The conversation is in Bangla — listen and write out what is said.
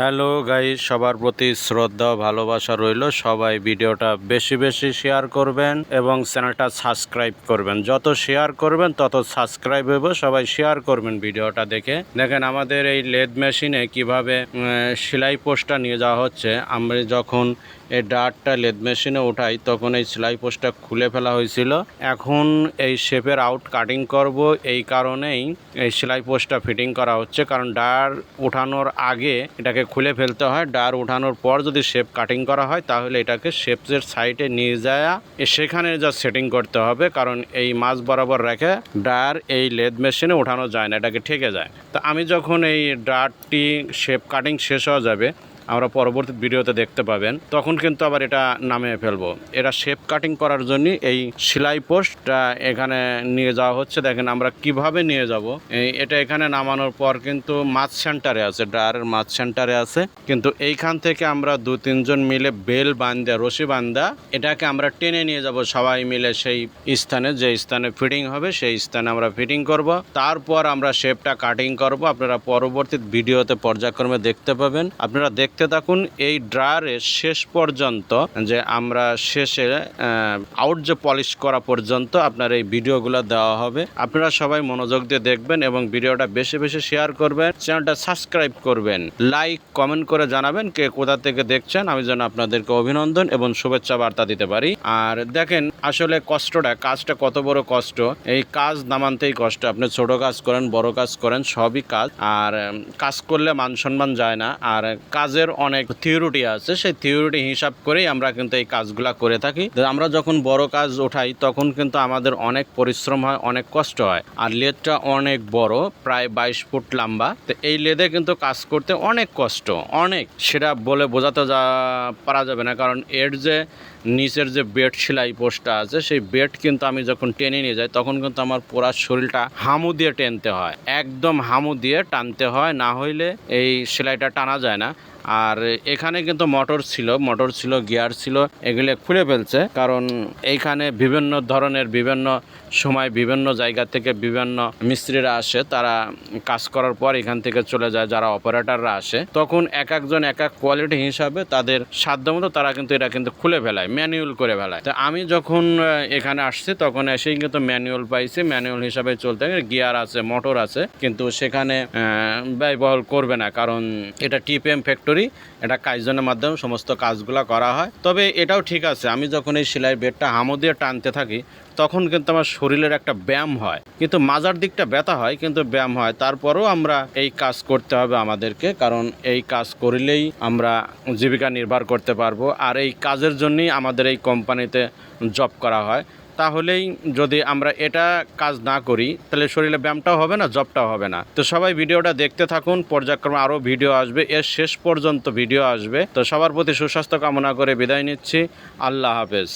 হ্যালো গাইস, সবার প্রতি শ্রদ্ধা ভালোবাসা রইল। সবাই ভিডিওটা বেশি বেশি শেয়ার করবেন এবং চ্যানেলটা সাবস্ক্রাইব করবেন। যত শেয়ার করবেন, তত সাবস্ক্রাইব হবে সবাই শেয়ার করবেন ভিডিওটা দেখে। দেখেন, আমাদের এই লেদ মেশিনে কীভাবে সেলাই পোস্টটা নিয়ে যাওয়া হচ্ছে। আমরা যখন এই ডাটটা লেদ মেশিনে উঠাই, তখন এই সেলাই পোস্টটা খুলে ফেলা হয়েছিল। এখন এই শেপের আউট কাটিং করব। এই কারণেই এই সেলাই পোস্টটা ফিটিং করা হচ্ছে। কারণ ডার উঠানোর আগে এটাকে খুলে ফেলতে হয়। ডার উঠানোর পর যদি শেপ কাটিং করা হয়, তাহলে এটাকে শেপসের সাইডে নিয়ে যায়। সেখানে যা সেটিং করতে হবে, কারণ এই মাছ বরাবর রেখে ডার এই লেদ মেশিনে উঠানো যায় না, এটাকে ঠেকে যায়। তো আমি যখন এই ডারটি শেপ কাটিং শেষ হয়ে যাবে আমরা পরবর্তী ভিডিওতে দেখতে পাবেন। তখন কিন্তু আবার এটা নামিয়ে ফেলব। এটা শেপ কাটিং করার জন্য এই সেলাই পোস্টটা এখানে নিয়ে যাওয়া হচ্ছে। দেখেন আমরা কীভাবে নিয়ে যাব। এটা এখানে নামানোর পর কিন্তু মাছ সেন্টারে আছে, ড্রায়ারের মাছ সেন্টারে আছে। কিন্তু এইখান থেকে আমরা দু, তিনজন মিলে বেল বান্ধা, রশি বান্ধা, এটাকে আমরা টেনে নিয়ে যাব সবাই মিলে সেই স্থানে। যে স্থানে ফিটিং হবে, সেই স্থানে আমরা ফিটিং করব। তারপর আমরা শেপটা কাটিং করব। আপনারা পরবর্তী ভিডিওতে পর্যায়ক্রমে দেখতে পাবেন। আপনারা দেখতে থাকুন, এই ড্রায়ারের শেষ পর্যন্ত, যে আমরা শেষে আউট যে পলিশ করা পর্যন্ত আপনার এই ভিডিওগুলো দেওয়া হবে। আপনারা সবাই মনোযোগ দিয়ে দেখবেন এবং ভিডিওটা বেশি বেশি শেয়ার করবেন। চ্যানেলটা সাবস্ক্রাইব করবেন। লাইক কমেন্ট করে জানাবেন কে কোথা থেকে দেখছেন। আমি যেন আপনাদেরকে অভিনন্দন এবং শুভেচ্ছা বার্তা দিতে পারি। আর দেখেন, আসলে কষ্টটা, কাজটা কত বড় কষ্ট। এই কাজ নামানতেই কষ্ট। আপনি ছোট কাজ করেন, বড় কাজ করেন, সবই কাজ। আর কাজ করলে মান সম্মান যায় না। আর কাজের অনেক থিওরিটি আছে। সেই থিওরিটি হিসাব করেই আমরা কিন্তু এই কাজগুলা করে থাকি। আমরা যখন বড় কাজ ওঠাই তখন কিন্তু আমাদের অনেক পরিশ্রম হয়, অনেক কষ্ট হয়। আর লেদটা অনেক বড়, প্রায় বাইশ ফুট লম্বা। তো এই লেদে কিন্তু কাজ করতে অনেক কষ্ট, অনেক। সেটা বলে বোঝাতে যা পারা যাবে না। কারণ এর যে নিচের যে বেড সেলাই পোস্টটা আছে, সেই বেড কিন্তু আমি যখন টেনে নিয়ে যাই, তখন কিন্তু আমার পুরা শরীরটা হামু দিয়ে টেনতে হয়। একদম হামু দিয়ে টানতে হয়। না হইলে এই সেলাইটা টানা যায় না। আর এখানে কিন্তু মোটর ছিল মোটর ছিল, গিয়ার ছিল, এগুলো খুলে ফেলছে। কারণ এইখানে বিভিন্ন ধরনের, বিভিন্ন সময়, বিভিন্ন জায়গা থেকে বিভিন্ন মিস্ত্রিরা আসে, তারা কাজ করার পর এখান থেকে চলে যায়, যারা অপারেটররা আসে। তখন এক একজন, এক এক কোয়ালিটি হিসাবে তাদের সাধ্যমতো তারা কিন্তু এটা কিন্তু খুলে ফেলায়, ম্যানুয়াল করে ফেলায়। তো আমি যখন এখানে আসছি, তখন এসেই কিন্তু ম্যানুয়াল পাইছি, ম্যানুয়াল হিসাবে চলতে গিয়ার আছে, মোটর আছে, কিন্তু সেখানে ব্যয়বহুল করবে না। কারণ এটা টিপিএম ফ্যাক্টরি এটা কাইজনের মাধ্যমে সমস্ত কাজগুলো করা হয়। তবে এটাও ঠিক আছে, আমি যখন এই সেলাই বেডটা হামো দিয়ে টানতে থাকি, তখন কিন্তু আমার শরীরের একটা ব্যায়াম হয়। কিন্তু মাজার দিকটা ব্যথা হয়, কিন্তু ব্যায়াম হয়। তারপরেও আমরা এই কাজ করতে হবে আমাদেরকে, কারণ এই কাজ করলেই আমরা জীবিকা নির্বাহ করতে পারব। আর এই কাজের জন্যই আমাদের এই কোম্পানিতে জব করা হয়। তাহলেই যদি আমরা এটা কাজ না করি, তাহলে শরীরে ব্যায়ামটাও হবে না, জবটাও হবে না। তো সবাই ভিডিওটা দেখতে থাকুন, পর্যায়ক্রমে আরও ভিডিও আসবে, এর শেষ পর্যন্ত ভিডিও আসবে। তো সবার প্রতি সুস্বাস্থ্য কামনা করে বিদায় নিচ্ছি। আল্লাহ হাফেজ।